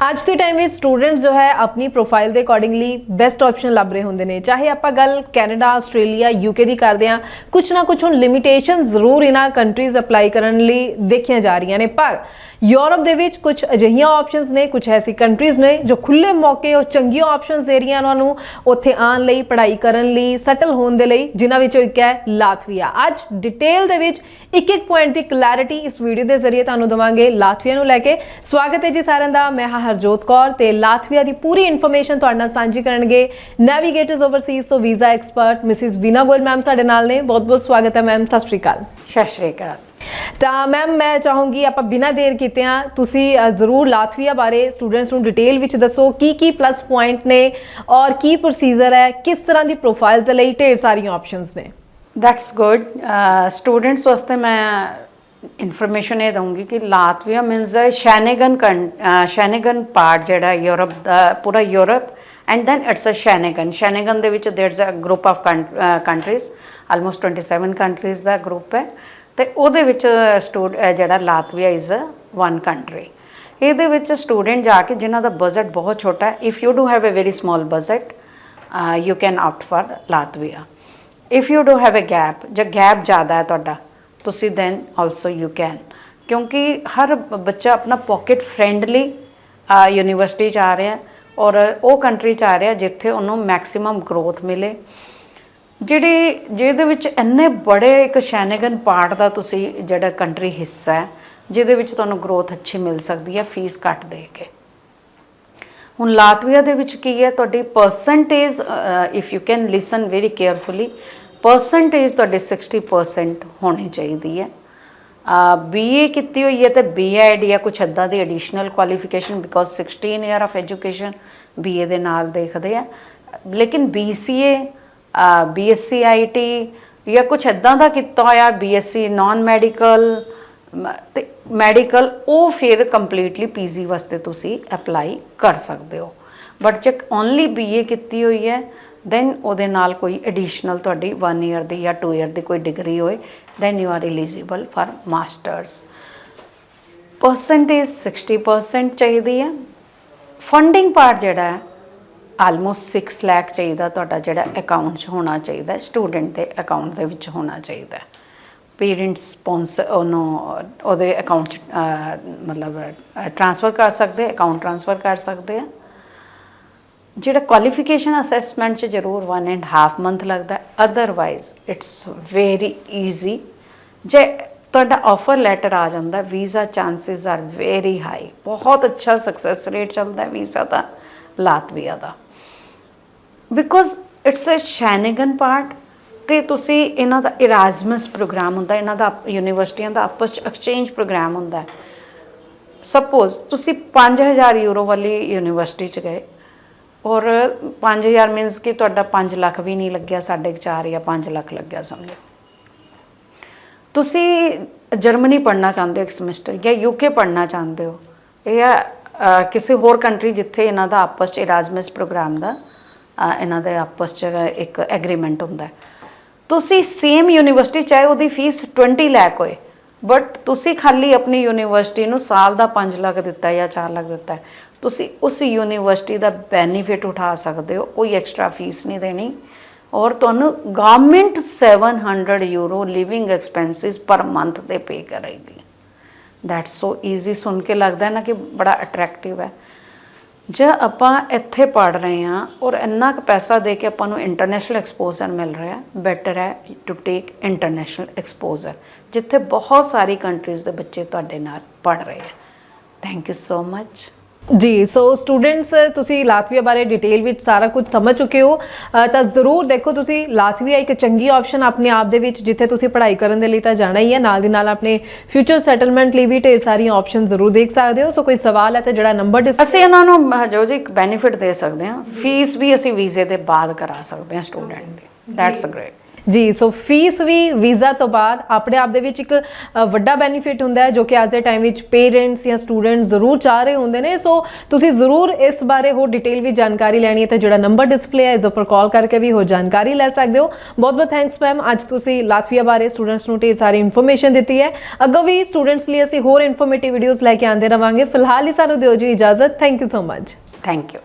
ਅੱਜ ਦੇ ਟਾਈਮ ਵਿੱਚ ਸਟੂਡੈਂਟਸ ਜੋ ਹੈ ਆਪਣੀ ਪ੍ਰੋਫਾਈਲ ਦੇ ਅਕੋਰਡਿੰਗਲੀ ਬੈਸਟ ਆਪਸ਼ਨ ਲੱਭ ਰਹੇ ਹੁੰਦੇ ਨੇ। ਚਾਹੇ ਆਪਾਂ ਗੱਲ ਕੈਨੇਡਾ, ਆਸਟ੍ਰੇਲੀਆ ਯੂਕੇ ਦੀ ਕਰਦੇ ਹਾਂ ਕੁਝ ਨਾ ਕੁਝ ਹੁਣ ਲਿਮਿਟੇਸ਼ਨ ਜ਼ਰੂਰ ਇਹਨਾਂ ਕੰਟਰੀਜ਼ ਅਪਲਾਈ ਕਰਨ ਲਈ ਦੇਖੀਆਂ ਜਾ ਰਹੀਆਂ ਨੇ। ਪਰ ਯੂਰਪ ਦੇ ਵਿੱਚ ਕੁਝ ਅਜਿਹੀਆਂ ਆਪਸ਼ਨਸ ਨੇ ਕੁਝ ਐਸੀ ਕੰਟਰੀਜ਼ ਨੇ ਜੋ ਖੁੱਲੇ ਮੌਕੇ ਔਰ ਚੰਗੀਆਂ ਆਪਸ਼ਨਸ ਦੇ ਰਹੀਆਂ ਉਹਨਾਂ ਨੂੰ, ਉੱਥੇ ਆਉਣ ਲਈ, ਪੜ੍ਹਾਈ ਕਰਨ ਲਈ ਸੈਟਲ ਹੋਣ ਦੇ ਲਈ, ਜਿਨ੍ਹਾਂ ਵਿੱਚੋਂ ਇੱਕ ਹੈ ਲਾਤਵੀਆ ਅੱਜ ਡਿਟੇਲ ਦੇ ਵਿੱਚ ਇੱਕ ਇੱਕ ਪੁਆਇੰਟ ਦੀ ਕਲੈਰਿਟੀ ਇਸ ਵੀਡੀਓ ਦੇ ਜ਼ਰੀਏ ਤੁਹਾਨੂੰ ਦਵਾਂਗੇ। ਲਾਤਵੀਆ ਨੂੰ ਲੈ ਕੇ ਸਵਾਗਤ ਹੈ ਜੀ ਸਾਰਿਆਂ ਦਾ। ਮੈਂ ਹਾਂ ਹਰਜੋਤ ਕੌਰ ਤੇ ਲਾਤਵੀਆ ਦੀ ਪੂਰੀ ਇਨਫੋਰਮੇਸ਼ਨ ਤੁਹਾਡੇ ਨਾਲ ਸਾਂਝੀ ਕਰਨਗੇ। ਨੈਵੀਗੇਟਰਸ ਓਵਰਸੀਜ਼ ਤੋਂ visa expert Mrs Veena Goyal ma'am ਸਾਡੇ ਨਾਲ ਨੇ। ਬਹੁਤ ਬਹੁਤ ਸਵਾਗਤ ਹੈ ਮੈਮ ਸਤਿ ਸ਼੍ਰੀ ਅਕਾਲ। ਸਤਿ ਸ਼੍ਰੀ ਅਕਾਲ। ਤਾਂ ਮੈਮ ਮੈਂ ਚਾਹੂੰਗੀ ਆਪਾਂ ਬਿਨਾਂ ਦੇਰ ਕੀਤੇ ਆ ਤੁਸੀਂ ਜ਼ਰੂਰ ਲਾਤਵੀਆ ਬਾਰੇ ਸਟੂਡੈਂਟਸ ਨੂੰ ਡਿਟੇਲ ਵਿੱਚ ਦੱਸੋ ਕੀ ਕੀ ਪਲੱਸ ਪੁਆਇੰਟ ਨੇ ਔਰ ਕੀ ਪ੍ਰੋਸੀਜਰ ਹੈ ਕਿਸ ਤਰ੍ਹਾਂ ਦੀ ਪ੍ਰੋਫਾਈਲਸ ਦੇ ਲਈ ਢੇਰ ਸਾਰੀਆਂ ਆਪਸ਼ਨਸ ਨੇ। ਦੈਟਸ ਗੁੱਡ ਸਟੂਡੈਂਟਸ ਵਾਸਤੇ ਮੈਂ ਇਨਫੋਰਮੇਸ਼ਨ ਇਹ ਦਊਂਗੀ ਕਿ Latvia means Schengen Schengen part ਜਿਹੜਾ ਯੂਰਪ ਦਾ, ਪੂਰਾ Europe and then it's a Schengen Schengen ਦੇ ਵਿੱਚ there's a group of countries almost 27 countries the group ਹੈ, ਤੇ ਉਹਦੇ ਵਿੱਚ ਸਟੂਡ ਜਿਹੜਾ Latvia is a one country ਇਹਦੇ ਵਿੱਚ ਸਟੂਡੈਂਟ ਜਾ ਕੇ ਜਿਨ੍ਹਾਂ ਦਾ ਬਜਟ ਬਹੁਤ ਛੋਟਾ ਹੈ if you do have a very small budget you can opt for Latvia. If you do have a gap ਜੇ ਗੈਪ ਜ਼ਿਆਦਾ ਹੈ ਤੁਹਾਡਾ ਤੁਸੀਂ ਦੈਨ ਆਲਸੋ ਯੂ ਕੈਨ ਕਿਉਂਕਿ ਹਰ ਬੱਚਾ ਆਪਣਾ ਪਾਕਟ ਫ੍ਰੈਂਡਲੀ ਯੂਨੀਵਰਸਿਟੀ ਚ ਆ ਰਿਹਾ, ਔਰ ਉਹ ਕੰਟਰੀ ਚ ਆ ਰਿਹਾ ਜਿੱਥੇ ਉਹਨੂੰ ਮੈਕਸਿਮਮ ਗਰੋਥ ਮਿਲੇ। ਜਿਹੜੀ, ਜਿਹਦੇ ਵਿੱਚ ਇੰਨੇ ਬੜੇ ਇੱਕ ਸ਼ੈਨੇਗਨ ਪਾਰਟ ਦਾ ਤੁਸੀਂ ਜਿਹੜਾ ਕੰਟਰੀ ਹਿੱਸਾ ਹੈ, ਜਿਹਦੇ ਵਿੱਚ ਤੁਹਾਨੂੰ ਗਰੋਥ ਅੱਛੀ ਮਿਲ ਸਕਦੀ ਹੈ ਫੀਸ ਘੱਟ ਦੇ ਕੇ। ਹੁਣ ਲਾਤਵੀਆ ਦੇ ਵਿੱਚ ਕੀ ਹੈ, ਤੁਹਾਡੀ percentage if you can listen very carefully percentage ਤੁਹਾਡੇ 60% ਹੋਣੀ ਚਾਹੀਦੀ ਹੈ। ਬੀਏ ਕੀਤੀ ਹੋਈ ਹੈ ਤੇ ਬੀਐਡ ਜਾਂ ਕੁਛ ਅੱਦਾ ਦੀ additional qualification because 16 year of education BA ਦੇ ਨਾਲ ਦੇਖਦੇ ਆ। ਲੇਕਿਨ ਬੀਸੀਏ ਬੀਐਸਸੀ ਆਈਟੀ ਜਾਂ ਕੁਛ ਅੱਦਾਂ ਦਾ ਕੀਤਾ ਹੋਇਆ ਬੀਐਸਸੀ ਨਾਨ ਮੈਡੀਕਲ ਤੇ ਮੈਡੀਕਲ ਉਹ ਫਿਰ ਕੰਪਲੀਟਲੀ ਪੀਜੀ ਵਾਸਤੇ ਤੁਸੀਂ ਅਪਲਾਈ ਕਰ ਸਕਦੇ ਹੋ। ਬਟ ਜੇ ਓਨਲੀ ਬੀਏ ਕੀਤੀ ਹੋਈ ਹੈ। ਦੈਨ ਉਹਦੇ ਨਾਲ ਕੋਈ ਐਡੀਸ਼ਨਲ ਤੁਹਾਡੀ 1 ਇਅਰ ਦੀ ਜਾਂ 2 ਇਅਰ ਦੀ ਕੋਈ ਡਿਗਰੀ ਹੋਏ then you are eligible for masters percentage 60% ਚਾਹੀਦੀ ਹੈ। ਫੰਡਿੰਗ ਪਾਰਟ ਜਿਹੜਾ ਹੈ ਆਲਮੋਸਟ 6 ਲੱਖ ਚਾਹੀਦਾ ਤੁਹਾਡਾ ਜਿਹੜਾ ਅਕਾਊਂਟ 'ਚ ਹੋਣਾ ਚਾਹੀਦਾ ਸਟੂਡੈਂਟ ਦੇ ਅਕਾਊਂਟ ਦੇ ਵਿੱਚ ਹੋਣਾ ਚਾਹੀਦਾ ਪੇਰੈਂਟਸ ਸਪਾਂਸਰ ਉਹਨੂੰ ਉਹਦੇ ਅਕਾਊਂਟ 'ਚ ਮਤਲਬ ਟ੍ਰਾਂਸਫਰ ਕਰ ਸਕਦੇ ਅਕਾਊਂਟ ਟ੍ਰਾਂਸਫਰ ਕਰ ਸਕਦੇ ਆ ਜਿਹੜਾ ਕੁਆਲੀਫਿਕੇਸ਼ਨ ਅਸੈਸਮੈਂਟ 'ਚ ਜ਼ਰੂਰ 1 ਐਂਡ ਹਾਫ ਮੰਥ ਲੱਗਦਾ ਅਦਰਵਾਈਜ਼ ਇਟਸ ਵੈਰੀ ਈਜ਼ੀ ਜੇ ਤੁਹਾਡਾ ਆਫਰ ਲੈਟਰ ਆ ਜਾਂਦਾ visa chances are very high ਬਹੁਤ ਅੱਛਾ ਸਕਸੈਸ ਰੇਟ ਚੱਲਦਾ ਵੀਜ਼ਾ ਦਾ Latvia the. Because it's a Schengen part ਤੇ ਤੁਸੀਂ ਇਹਨਾਂ ਦਾ ਇਰਾਜ਼ਮਸ ਪ੍ਰੋਗਰਾਮ ਹੁੰਦਾ, ਇਹਨਾਂ ਦਾ ਯੂਨੀਵਰਸਿਟੀਆਂ ਦਾ ਆਪਸ ਚ ਐਕਸਚੇਂਜ ਪ੍ਰੋਗਰਾਮ ਹੁੰਦਾ ਸਪੋਜ਼ ਤੁਸੀਂ 5000 ਯੂਰੋ ਵਾਲੀ ਯੂਨੀਵਰਸਿਟੀ ਚ ਗਏ ਔਰ 5000 ਮੀਨਸ ਕਿ ਤੁਹਾਡਾ 5 ਲੱਖ ਵੀ ਨਹੀਂ ਲੱਗਿਆ 4.5 ਜਾਂ 5 ਲੱਖ ਲੱਗਿਆ ਸਮਝੋ ਤੁਸੀਂ ਜਰਮਨੀ ਪੜ੍ਹਨਾ ਚਾਹੁੰਦੇ ਹੋ ਇੱਕ ਸਮੈਸਟਰ ਜਾਂ ਯੂਕੇ ਪੜ੍ਹਨਾ ਚਾਹੁੰਦੇ ਹੋ ਇਹ ਆ, ਕਿਸੇ ਹੋਰ ਕੰਟਰੀ ਜਿੱਥੇ ਇਹਨਾਂ ਦਾ ਆਪਸ ਚ ਇਰਾਜ਼ਮਸ ਪ੍ਰੋਗਰਾਮ ਦਾ ਇਹਨਾਂ ਦੇ ਆਪਸ ਚ ਇੱਕ ਐਗਰੀਮੈਂਟ ਹੁੰਦਾ ਤੁਸੀਂ ਸੇਮ ਯੂਨੀਵਰਸਿਟੀ ਚਾਹੇ ਉਹਦੀ ਫੀਸ 20 ਲੱਖ ਹੋਏ ਬਟ ਤੁਸੀਂ ਖਾਲੀ ਆਪਣੀ ਯੂਨੀਵਰਸਿਟੀ ਨੂੰ ਸਾਲ ਦਾ 5 ਲੱਖ ਦਿੱਤਾ ਜਾਂ 4 ਲੱਖ ਦਿੱਤਾ ਤੁਸੀਂ ਉਸ ਯੂਨੀਵਰਸਿਟੀ ਦਾ ਬੈਨੀਫਿਟ ਉਠਾ ਸਕਦੇ ਹੋ, ਕੋਈ ਐਕਸਟਰਾ ਫੀਸ ਨਹੀਂ ਦੇਣੀ। ਔਰ ਤੁਹਾਨੂੰ government 700 euro living expenses per month 'ਤੇ ਪੇ ਕਰੇਗੀ। ਦੈਟਸ ਸੋ ਈਜ਼ੀ ਸੁਣ ਕੇ ਲੱਗਦਾ ਨਾ ਕਿ ਬੜਾ ਅਟਰੈਕਟਿਵ ਹੈ। ਜੇ ਆਪਾਂ ਇੱਥੇ ਪੜ ਰਹੇ ਹਾਂ ਔਰ ਇੰਨਾ ਕੁ ਪੈਸਾ ਦੇ ਕੇ ਆਪਾਂ ਨੂੰ ਇੰਟਰਨੈਸ਼ਨਲ ਐਕਸਪੋਜ਼ਰ ਮਿਲ ਰਿਹਾ ਬੈਟਰ ਹੈ ਟੂ ਟੇਕ ਇੰਟਰਨੈਸ਼ਨਲ ਐਕਸਪੋਜ਼ਰ ਜਿੱਥੇ ਬਹੁਤ ਸਾਰੀ ਕੰਟਰੀਜ਼ ਦੇ ਬੱਚੇ ਤੁਹਾਡੇ ਨਾਲ ਪੜ ਰਹੇ ਹੈ। ਥੈਂਕ ਯੂ ਸੋ ਮਚ ਜੀ ਸੋ ਸਟੂਡੈਂਟਸ ਤੁਸੀਂ ਲਾਤਵੀਆ ਬਾਰੇ ਡਿਟੇਲ ਵਿੱਚ ਸਾਰਾ ਕੁਝ ਸਮਝ ਚੁੱਕੇ ਹੋ। ਅ, ਤਾਂ ਜ਼ਰੂਰ ਦੇਖੋ ਤੁਸੀਂ ਲਾਤਵੀਆ ਇੱਕ ਚੰਗੀ ਆਪਸ਼ਨ ਆਪਣੇ ਆਪ ਦੇ ਵਿੱਚ ਜਿੱਥੇ ਤੁਸੀਂ ਪੜ੍ਹਾਈ ਕਰਨ ਦੇ ਲਈ ਤਾਂ ਜਾਣਾ ਹੀ ਹੈ। ਨਾਲ ਦੀ ਨਾਲ ਆਪਣੇ ਫਿਊਚਰ ਸੈਟਲਮੈਂਟ ਲਈ ਵੀ ਢੇਰ ਸਾਰੀਆਂ ਆਪਸ਼ਨ ਜ਼ਰੂਰ ਦੇਖ ਸਕਦੇ ਹੋ। ਸੋ ਕੋਈ ਸਵਾਲ ਹੈ ਤਾਂ ਜਿਹੜਾ ਨੰਬਰ ਅਸੀਂ ਇਹਨਾਂ ਨੂੰ ਜੋ ਜੀ ਇੱਕ ਬੈਨੀਫਿਟ ਦੇ ਸਕਦੇ ਹਾਂ ਫੀਸ ਵੀ ਅਸੀਂ ਵੀਜ਼ੇ ਦੇ ਬਾਅਦ ਕਰਾ ਸਕਦੇ ਹਾਂ ਸਟੂਡੈਂਟ ਦੀ। ਦੈਟਸ ਗ੍ਰੇਟ ਜੀ ਸੋ ਫੀਸ ਵੀ ਵੀਜ਼ਾ ਤੋਂ ਬਾਅਦ ਆਪਣੇ ਆਪ ਦੇ ਵਿੱਚ ਇੱਕ ਵੱਡਾ ਬੈਨੀਫਿਟ ਹੁੰਦਾ ਹੈ ਜੋ ਕਿ ਅੱਜ ਦੇ ਟਾਈਮ ਵਿੱਚ ਪੇਰੈਂਟਸ ਜਾਂ ਸਟੂਡੈਂਟ ਜ਼ਰੂਰ ਚਾਹ ਰਹੇ ਹੁੰਦੇ ਨੇ। ਸੋ ਤੁਸੀਂ ਜ਼ਰੂਰ ਇਸ ਬਾਰੇ ਹੋਰ ਡਿਟੇਲ ਵੀ ਜਾਣਕਾਰੀ ਲੈਣੀ ਹੈ ਤਾਂ ਜਿਹੜਾ ਨੰਬਰ ਡਿਸਪਲੇ ਹੈ, ਇਸ ਉੱਪਰ ਕਾਲ ਕਰਕੇ ਵੀ ਹੋਰ ਜਾਣਕਾਰੀ ਲੈ ਸਕਦੇ ਹੋ। ਬਹੁਤ ਬਹੁਤ ਥੈਂਕਸ ਮੈਮ ਅੱਜ ਤੁਸੀਂ ਲਾਤਵੀਆ ਬਾਰੇ ਸਟੂਡੈਂਟਸ ਨੂੰ ਢੇਰ ਸਾਰੀ ਇਨਫੋਰਮੇਸ਼ਨ ਦਿੱਤੀ ਹੈ। ਅੱਗੇ ਵੀ ਸਟੂਡੈਂਟਸ ਲਈ ਅਸੀਂ ਹੋਰ ਇਨਫੋਰਮੇਟਿਵ ਵੀਡੀਓਜ਼ ਲੈ ਕੇ ਆਉਂਦੇ ਰਵਾਂਗੇ। ਫਿਲਹਾਲ ਹੀ ਸਾਨੂੰ ਦਿਓ ਜੀ ਇਜਾਜ਼ਤ। Thank you so much thank you